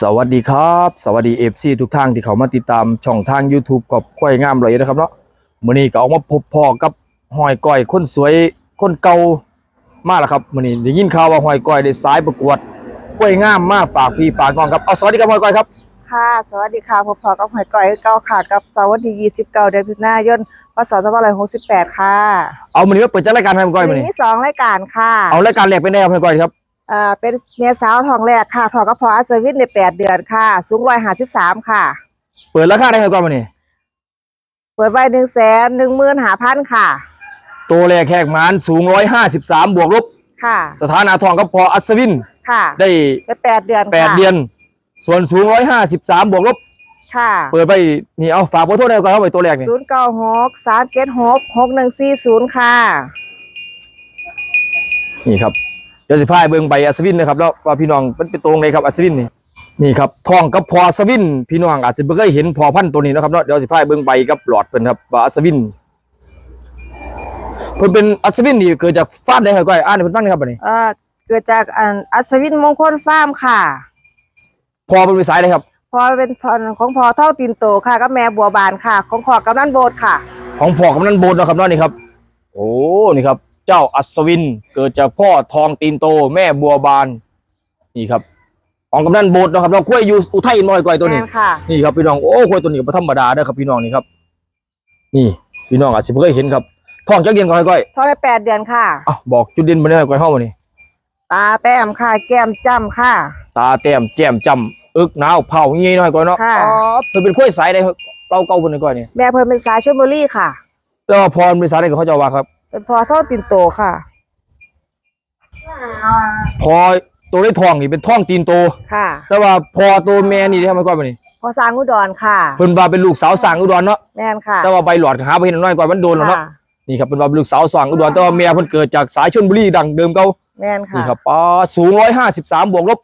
สวัสดีครับ สวัสดีเอฟซีทุกท่านที่เขามาติดตามช่องทาง YouTube กับควายงามเลยนะครับเนาะมื้อนี้ก็ออกมาพบพ่อกับหอยก้อยคนสวยคนเก่ามาแล้วครับมื้อนี้ได้ยินข่าวว่าหอยก้อยได้สายประกวดควายงามมาฝากพี่ฝากน้องครับเอาสวัสดีครับหอยก้อยครับค่ะ สวัสดีค่ะพบพอกับหอยก้อยเก้าค่ะกับเสาร์วันที่29เดือนพฤษภายนพศ2568ค่ะเอามื้อนี้มาเปิดจัดรายการให้หอยก้อยมื้อนี้มีสองรายการค่ะเอารายการแรกเป็นได้ครับหอยก้อยครับ อ่าเป็นเมียสาวทองแรกค่ะทองกับพออัศวินใน8เดือนค่ะ สูง153ค่ะ เปิดราคาได้หอยก้อยมื้อนี้เปิดไว้1 1 5 0 0 0ค่ะ ตัวแรกแขกหมานสูง153บวกลบ ค่ะ สถานะทองกับพออัศวิน ค่ะ ได้เป็น8เดือนค่ะแปดเดือน ส่วนสูง153บวกลบ ค่ะ เปิดไปนี่เอาฝากขอโทษได้ก่อนครับไอ้ตัวแรกนี่096 376 6140ค่ะ นี่ครับ เดี๋ยวสิพายเบิ่งใบอัศวินนะครับแล้วว่าพี่น้องมันเป็นตรงเลยครับอัศวินนี่นี่ครับทองกับพออัศวิน พี่น้องอาจจะไม่เคยเห็นพอพันธุ์ตัวนี้นะครับเนาะเดี๋ยวสิพายเบิ่งใบกับหลอดเพิ่นครับว่าอัศวินเพิ่นเป็นอัศวินนี่เกิดจากฟาร์มได้ครับก้อยอ่านให้เพิ่นฟังหนะครับบัดนี้เอ่อเกิดจากอันอัศวินมงคลฟาร์มค่ะ พอเป็นสายเลยครับ พอเป็นพรของพอเท่าตีนโตค่ะกับแม่บัวบานค่ะ ของขอกำนันโบดค่ะ ของพ่อกำนันโบนนะครับเนาะนี่ครับ โอ้นี่ครับ เจ้าอัศวิน เกิดจากพ่อทองตีนโต แม่บัวบาน นี่ครับของกำนันโบนนะครับเราคุยอยู่อุทัยน้อยกว่าตัวนี้ แม่นค่ะ นี่ครับพี่น้อง โอ้คุยตัวนี้ก็บ่ธรรมดาเด้อครับพี่น้องนี่ครับ นี่พี่น้องอาจจะบ่เคยเห็นครับท้องจักเดือนก่อนก้อยท้องได้แปดเดือนค่ะๆอะบอกจุดเด่นบ่ได้ก้อยเฮามานี่ ตาแต้มค่ะ แก้มจ้ำค่ะ ตาแต้มแจ่มจำอึกหนาวเผาเงี้ยน้อยก้อยเนาะค่ะ อ๋อเพิ่นเป็นคุยสายใดเราเก่าเพิ่นก้อยนี่แม่เพิ่นเป็นสายชลบุรีค่ะ แต่ว่าพรเป็นสายใดก็เขาเจะว่าครับ เป็นพอเท่าตีนโตค่ะ พอตัวได้ทองนี่เป็นท้องตีนโต ค่ะ แต่ว่าพอตัวแม่นี่ทำไมก้อยมานี่พอสร้างอุดรค่ะ เพิ่นว่าเป็นลูกสาวสร้างอุดรเนาะ แม่นค่ะ แต่ว่าใบหลอดก็หาบ่เห็นน้อยกว่ามันโดนแล้วเนาะ ค่ะนี่ครับเป็นว่าเป็นลูกสาวสร้างอุดรแต่ว่าแม่เพิ่นเกิดจากสายชลบุรีดังเดิมเก่า แม่นค่ะ นี่ครับป้าสูงร้อยห้าสิบสามบวกลบ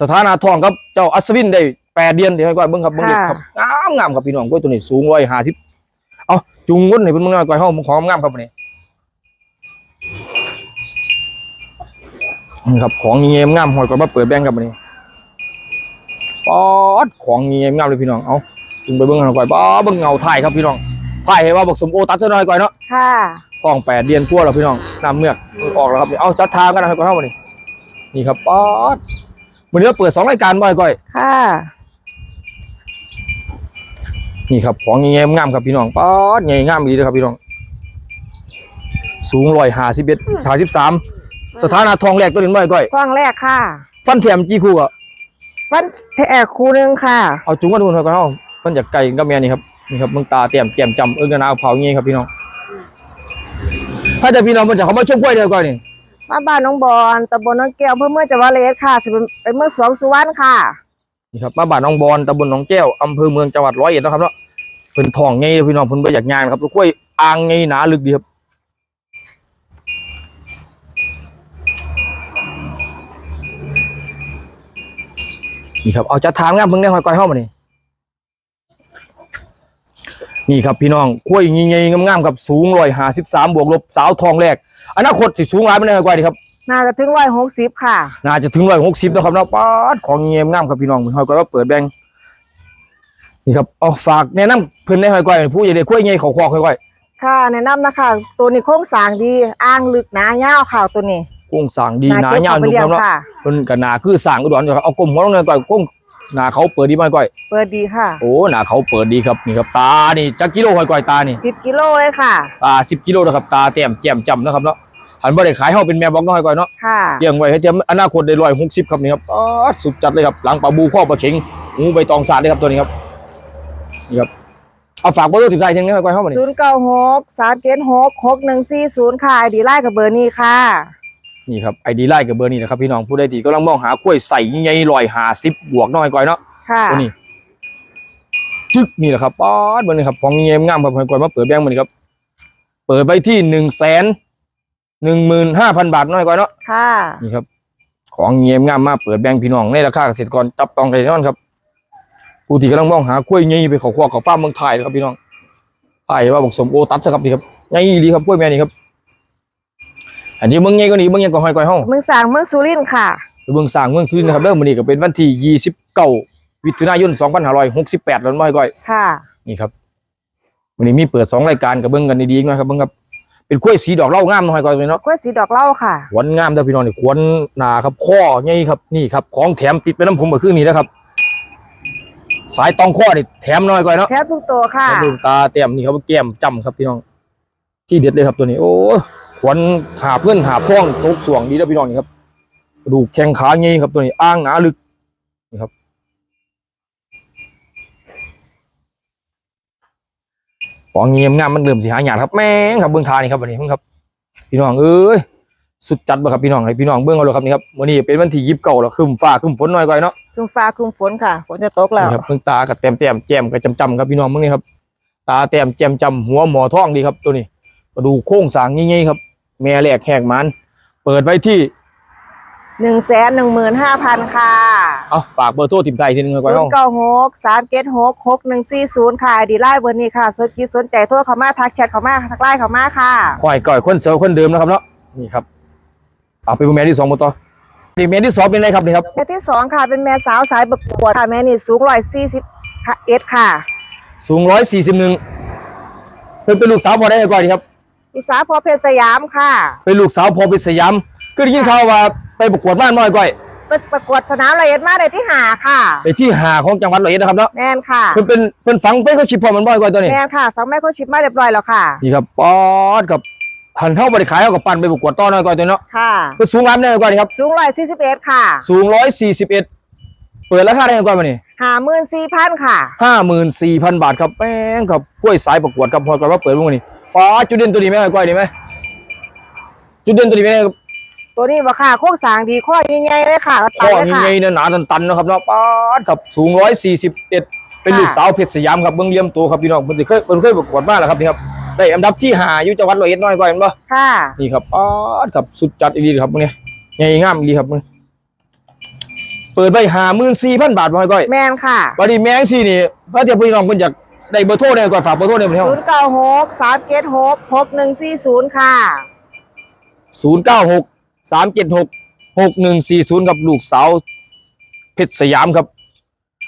สถานะทองครับ เจ้าอัศวินได้แปดเดือนเดี๋ยวให้ก่อนเบิ่งครับเบิ่งเด็กครับงามงามครับพี่น้องกล้วยตัวนี้สูงร้อยห้าสิบเอาจุงวนให้เพิ่นเบิ่งหน่อยก่อนเฮาของงามครับวันนี้ นี่ครับของเงียบงามหอยก่อนมาเปิดแบงค์ครับวันนี้ป๊อดของเงียบงามเลยพี่น้องเอาจุงไปเบิ่งหน่อยก่อนป๊าเบิ่งเงาถ่ายครับพี่น้องถ่ายให้ว่าบอกสมโอตัดซะหน่อยก่อนเนาะค่ะกล้องแปดเดือนกลัวแล้วพี่น้องน้ำเมือกออกแล้วครับนี่เอาจัดทางกันนะครับก่อนเท่าวันนี้นี่ครับป๊อดวันนี้เราเปิดสองรายการบ่อยก่อยค่ะนี่ครับของเงี้ยงามครับพี่น้องป๊อดเงี้ยงามดีเลยครับพี่น้องสูงร้อยห้าสิบเอ็ดห้าสิบสาม สถานะทองแรกตัวนี้บ่อยก่อยท้องแรกค่ะ ฟันเทียมจีคู่อะฟันแอกคู่หนึงค่ะ เอาจุงกันดูหน่อยก่อนเท่ามันอยากไก่กับแม่นี่ครับนี่ครับมึงตาเตรียมแจ่มจำเอิ้งกันเอาเผาเงี้ยครับพี่น้องถ้าจะพี่น้องมันจะเขามาช่วยกล้วยเดียวก่อนนี่มาบ้านน้องบอลตำบลน้องแก้วอำเพื่อเมื่อจังหวัดเลยค่ะสิเป็นไปเมื่องสวงสุวรรณค่ะ นี่ครับมาบ้านหน้องบอนตำบลหนองแก้วอำเภอเมืองจังหวัดร้อยเอ็ดนะครับเนาะเพิ่นทองไงพี่น้องเพิ่นบ่อยากงานครับกล้วยอ่างไงหนาลึกดีครับ นี่ครับเอาจัดทางงามเพิ่งได้หอยก้อยเฮามานี่นี่ครับพี่น้องกล้วยงี้ๆงามๆครับสูง153บวกลบสาวทองแรกอนาคตสิสูงหลายบ่ได้หอยก้อยนี่ครับน่าจะถึงร้อยหกสิบค่ะ น่าจะถึงร้อยหกสิบแล้วครับเนาะป๊าดของเงียบงามครับพี่น้องเพิ่นหอยก้อยว่าเปิดแบงค์นี่ครับเอาฝากแนะนำเพิ่นในหอยก้อยผู้ใหญ่ได้คุยใหญ่เขาคอหอยก้อย ค่ะแนะนำนะคะ ตัวนี้โค้งสร้างดีอ้างลึกหนาเงาวค่ะตัวนี้ กุ้งสร้างดีหนาเก็บยาวเอไปนุ่มเลี้ยคงรับเนาะค่ะเพิ่นก็หนาคือสร้างอุดรอยู่ครับเอากลมหัวลงหน่อยก้อยกุ้งหนาเขาเปิดดีมากก้อยเปิดดีค่ะโอ้หนาเขาเปิดดีครับนี่ครับตานี่จักกิโลหอยก้อยตานี่สิบกิโลเลยค่ะ ตา10กิโลนะครับตาแต้มแจ่มจำนะครับเนาะหันบ่ได้ขายเฮาเป็นแม่บอกน้อยก้อยเนาะค่ะเลี้ยงไว้ให้เตรียมอนาคตได้160ครับนี่ครับป๊าดสุดจัดเลยครับหลังปลาบูข้อปลาเข็งงูใบตองสาดเลยครับตัวนี้ครับนี่ครับ เอาฝากเบอร์โทรถึงใครถึงนี้หอยก้อยเฮามานี่ศูนย์เก้าหกสามเจ็ดหกหกหนึ่งสี่ศูนย์ค่ะไอดีไล่กับเบอร์นี้ค่ะนี่นี่ครับไอดีไลน์กับเบอร์นี้นะครับพี่น้องผู้ใดที่กำลังมองหากล้วยใส่ใหญ่ลอยหาสิบบวกน้อยก้อยเนาะค่ะตัวนี้จึ๊กนี่แหละครับป๊อดเบอร์นี้ครับของเงี้ยงามครับหอยก้อยมาเปิดแบงค์มันครับ เปิดไปที่หนึ่งแสนหนึ่งหมื่นห้าพันบาทน้อยก้อยเนาะค่ะนี่ครับ ของเงี้ยงามมาเปิดแบงค์พี่น้องในราคาเกษตรกรจับต้องได้แน่นอนครับ ผู้ที่กำลังมองหากล้วยใหญ่ไปเขาคว้าเขาฟ้าร์มเมืองไทยนะครับพี่น้องไอ้ว่าบอกสมโอตัดนะครับนี่ครับใหญ่ดีครับกล้วยแม่นี่ครับ อันนี้เมืองใหญ่ก็นี่เมืองใหญ่ก็หอยก้อยห้องเมืองสร้างเมืองสุรินทร์ค่ะไปเบิ่งสร้างเมืองสุรินทร์นะครับเด้อมื้อนี้ก็เป็นวันที่29มิถุนายน2568แล้วน้อยก้อยค่ะนี่ครับวันนี้มีเปิดสองรายการกับเบิ้งกันดีๆนะครับเบิ้งครับเป็นกล้วยสีดอกเหล่างามหน่อยก่อนเลยเนาะกล้วยสีดอกเหล้าค่ะขวนงามเด้อพี่น้องนี่ขวนหนาครับข้อไงครับนี่ครับของแถมติดไปน้ำผมเมื่อคืนนี้นะครับ สายตองข้อนี่แถมหน่อยก่อนเนาะแทบทุกตัวค่ะดวงตาเต็มนี่ครับแก้มจำครับพี่น้อง ที่เด็ดเลยครับตัวนี้ โอ้ยขวนหาบเพื่อนหาบท่องตกสวงดีแล้วพี่น้องนี่ครับกระดูกแข้งขาไงครับตัวนี้อ้างหนาลึกนี่ครับ ของเงียมงามมันเริ่มสิหายากครับแม่งครับเบื้องทานี่ครับวันนี้เพิ่งครับ พี่น้องเอ้ย สุดจัดบ่ครับพี่น้องให้พี่น้องเบื้องเอาเลยครับนี่ครับวันนี้เป็นวันที่ยิบเก่าแล้วครึมฟ้าครึมฝนหน่อยก่อนเนาะคลุมฟ้าคลุมฝนค่ะ ฝนจะตกแล้วนี่ครับเบื้องตากับแต้มแต้มแจ่มกับจำจำๆครับพี่น้องเบื้องนี้ครับ ตาแต้มแจ่มจำหัวหมอท้องดีครับตัวนี้กระดูกโค้งสร้างง่ายๆครับ แม่แหลกแหกมันเปิดไว้ที่หนึ่งแสนหนึ่งหมื่นห้าพันค่ะ เอาฝากเบอร์โทรติมไทยทีนึงก่อนศูนเนาะย์เก้าหกสามเจ็ดหกหกหนึ่งสี่ศูนย์ค่ะดีไล่เบอร์นี้ค่ะสนใจสนใจโทรเขามาทักแชทเขามาทักไลน์เขามาค่ะคอยก่อยคนเซลล์คนเดิมนะครับเนาะนี่ครับ เอาไปเป็นแม่ที่สองหมดต่อนี่แม่ที่สองเป็นอะไรครับนี่ครับแม่ที่สองค่ะเป็นแม่สาวสายประกวดค่ะแม่นี่สูงร้อยสี่สิบเอ็ดค่ะ สูงร้อยสี่สิบหนึ่งเพิ่นเป็นลูกสาวพอได้ก่อนดีครับอุตสาหพอเพชรสยามค่ะ เป็นลูกสาวพอเป็นสยามก็ได้ยินข่าวว่าไปประกวดบ้านน้อยก้อยเป็นประกวดสนามละเอียดมากเลยที่หาค่ะไปที่หาของจังหวัดร้อยเอ็ดนะครับเนาะแม่นค่ะเพิ่นเป็นเพิ่นฝังไปเขาชิปพอมันบ่อยก้อยตัวนี้แม่นค่ะสองแม่เขาชิปมาเรียบร้อยแล้วค่ะนี่ครับปอดกับ หันเข้าบริขายเขากับปั่นไปประกวดต่อน้อยก้อยตัวเนาะค่ะเพิ่นสูงงามได้ก้อยนี่ครับ สูงร้อยสี่สิบเอ็ดค่ะ สูงร้อยสี่สิบเอ็ดเปิดราคาได้ก้อยมานี่หาหมื่นสี่พันค่ะห้าหมื่นสี่พันบาทครับแป้งกับกล้วยสายประกวดครับพอก้อยว่าเปิดพวกนี้ปอดจุดเด่นตัวนี้ไหมก้อยนี่ไหมจุดเด่นตัวนี้ไหมตัวนี้บ่ค่ะโค้งสร้างดีข้อใหญ่ๆเลยค่ะข้อเลยค่ะใหญ่ๆหนาๆตันๆนะครับเนาะป๊าดครับสูง141เป็นค่ะลูกสาวเพชรสยามครับเบิ่งเลี้ยมตัวครับพี่น้องเพิ่นสิเคยเพิ่นเคยประกวดมาแล้วครับนี่ครับ ได้อันดับที่ห้าอยู่จังหวัดร้อยเอ็ดน้อยกว่าเห็นบ่ค่ะนี่ครับป๊าดครับสุดจัดอีหลีครับมื้อนี้ใหญ่งามอีหลีครับมื้อนี้เปิดไว้54,000บาทบ่ให้ก้อยแม่นค่ะบัดนี้แมงซี่นี่พระเจ้าพี่น้องเพิ่นอยากได้เบอร์โทรได้ก่อนฝากเบอร์โทรได้บ่เฮาศูนย์เก้าหกสามเจ็ดหกหกหนึ่งสี่ศูนย์ค่ะ096 376 6140ครับลูกสาวเพชรสยามครับ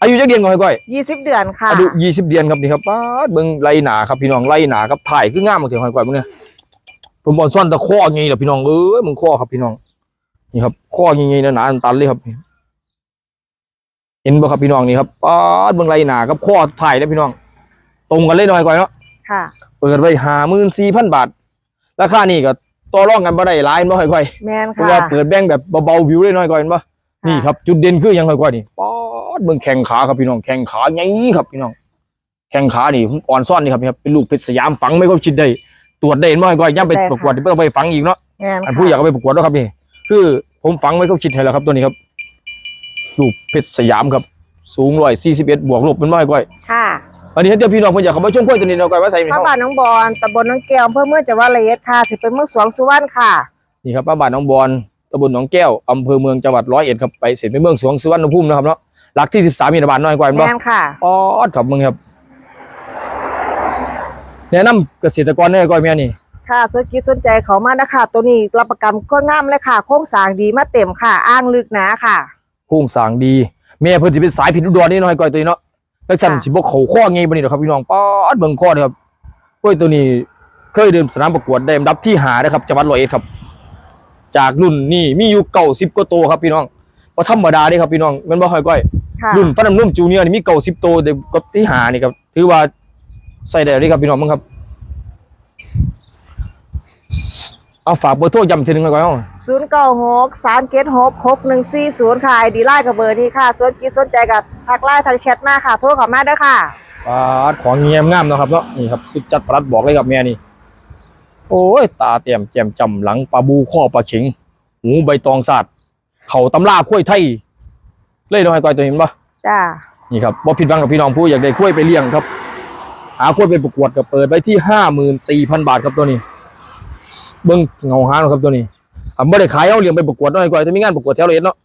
อายุจักเดือนก่อนให้ก้อยยี่สิบเดือนค่ะอายุยี่สิบเดือนครับนี่ครับป้าดเบิ่งไล่หนาครับพี่น้องไล่หนาครับถ่ายคืองามมาถึงหอยกว่ามึงเนี่ยผมบอลซ่อนตะข้อไงล่ะพี่น้องเอ้ยมึงข้อครับพี่น้อง นี่ครับข้อไงๆหนาๆตันๆเลยครับเห็นบ่ครับพี่น้องนี่ครับป้าดเบิ่งไล่หนาครับข้อถ่ายนะพี่น้อง ตรงกันเลยหน่อยก่อนเนาะค่ะ เปิดไว้ห้าหมื่นสี่พันบาทราคานี่ก็ต่อรองกันบ่ได้หลายบ่ค่อยๆแม่นเพราะค่ะว่าเปิดแบ่งแบบเบาๆวิวเลยหน่อยก่อนเห็นปะ นี่ครับจุดเด่นคือหยังไงกว่านี่ป๊อดเบิ่งแข้งขาครับพี่น้องแข้งขาไงครับพี่น้อง แข้งขานี่ผมอ่อนซ่อนนี่ครับนี่ครับเป็นลูกเพชรสยามฝังไม่ก็ชิดได้ตรวจได้เห็นบ่ก่อนย่ำไปประกวดเพื่อไปฝังอีกเนาะแม่นอันค่ะผู้อยากเอาไปประกวดแล้วครับนี่ คือผมฝังไว้ก็ชิดให้แล้วครับตัวนี้ครับลูกเพชรสยามครับ สูงร้อยสี่สิบเอ็ดบวกลบเป็นบ่อยก่อยค่ะอันนี้เดี๋ยวพี่น้องเพิ่นอยากเข้ามาชมกล้วยตัวนี้เราก่อยว่าใส่ไม่พระเท่าบาทน้องบอลตำบลน้องแก้วอำเภอเมืองจังหวัดระยองค่ะถือเป็นเมืองสวงสุวรรณค่ะ นี่ครับบ้านบ้านหน้องบอน ตำบลหนองแก้วอำเภอเมืองจังหวัดร้อยเอ็ดครับไปเสร็จไปเมืองสวงสุวรรณภูมินะครับเนาะหลักที่สิบสามมีระบาดน้อยกว่าเห็นบ่แม่นค่ะอ๋อครับมึงครับแนะนำเกษตรกรได้ก่อนแม่นี่ค่ะสนใจสนใจเขามานะคะตัวนี้รับประกันโค้งงามเลยค่ะ โค้งสร้างดีมาเต็มค่ะ อ้างลึกหนาค่ะ โครงสร้างดีแม่เพิ่นสิเป็นสายผิดอุดรนี่น้อยก่อยตัวนี้เนาะแล้วสั่นค่ะสิบ่เข้าข้อไงบ่นี่ดอกครับพี่น้องป๊อดเบิ่งข้อเด้อครับกล้วยตัวนี้เคยเดินสนามประกวดได้อันดับที่5นะครับจังหวัดร้อยเอ็ดครับ จากรุ่นนี่มีอยู่90กว่าโตวครับพี่น้องบ่ธรรมดาเด้ครับพี่น้องแม่นบ่ค่อยก้อย ค่ะรุ่นฟันน้ำนุ่มจูเนียร์นี่มี90โตวเด็กกับที่หานี่ครับถือว่าใส่ได้เลยครับพี่น้องมึงครับ เอาฝากเบอร์โทรย้ำทีหนึงหน่อยก่อนเอาศูนย์เก้าหกสามเจ็ดหกหกหนึ่งสี่ศูนย์ค่ะไอดีไลน์กับเบอร์นี้ค่ะสนใจสนใจกับทักไลน์ทางแชทมาค่ะ โทรเข้ามาเด้อค่ะ ปาดของเงียมงามเนาะครับเนาะนี่ครับสุดจัดประหลัดบอกเลยครับแม่นี่ โอ้ย ตาเต็มแจ่มจำหลังปลาบูข้อปลาเข็งหูใบตองสาดเข่าตำล่าข้วยไทย เลยน้อยก่อยตัวเห็นปะจ้า นี่ครับบ่ผิดหวังกับพี่น้องผู้อยากได้ข้วยไปเลี้ยงครับ หาข้วยไปประกวดก็เปิดไว้ที่ห้าหมื่นสี่พันบาทครับตัวนี้ เบิ้งเงาหางครับตัวนี้อะไม่ได้ขายเอาเลี้ยงไปประกวดน้อยกว่าจะมีงานประกวดแถวเลยเนาะ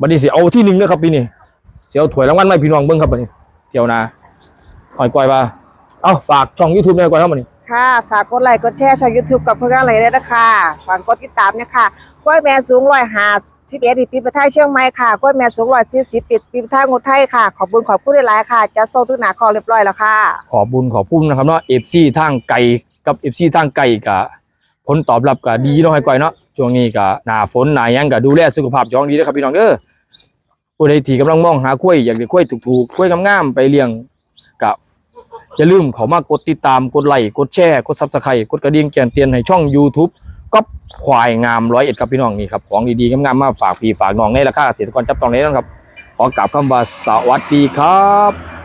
บัดนี้สิเอาที่หนึ่งเด้อครับปีนี้สิเอาถ้วยรางวัลมาให้พี่น้องเบิ้งครับบัดนี้เที่ยวนาหอยกอยว่าเอาฝากช่อง YouTube หน่อยก่อนครับบัดนี้ ค่ะ ฝากกดไลค์กดแชร์ช่องยูทูบกับเพื่อนอะไรได้นะคะฝากกดติดตามเนี่ยค่ะกล้วยแม่สูงร้อยหาสิบเอ็ดปีประเทศเชียงใหม่ค่ะกล้วยแม่สูงร้อยสี่สิบปีปีประเทศงดไทยค่ะ ขอบคุณขอบคุณหลายๆค่ะ จะส่งถึงหนาคอเรียบร้อยแล้วค่ะ ขอบุญขอพุ่มนะครับเนาะ FC ทางไกลกับ FC ทางไกลก็ผลตอบรับก็ดีเนาะให้ก่อยเนาะช่วงนี้ก็หนาฝนหนาหยังก็ดูแลสุขภาพเจ้องดีเด้อครับพี่น้องเด้อผู้ใดที่กำลังมองหากล้วยอยากได้กล้วยถูกๆกล้วยงามๆไปเลี้ยงก็ อย่าลืมเขามากดติดตามกดไลค์กดแชร์กดซับสไครต์กดกระดิ่งแจ้งเตือนให้ช่อง YouTube ก็ควายงามร้อยเอ็ดครับพี่น้องนี่ครับของดีๆงามๆมาฝากพี่ฝากน้องในราคาเกษตรกรจับต้องเลยนะครับขอกล่าวคำว่าสวัสดีครับ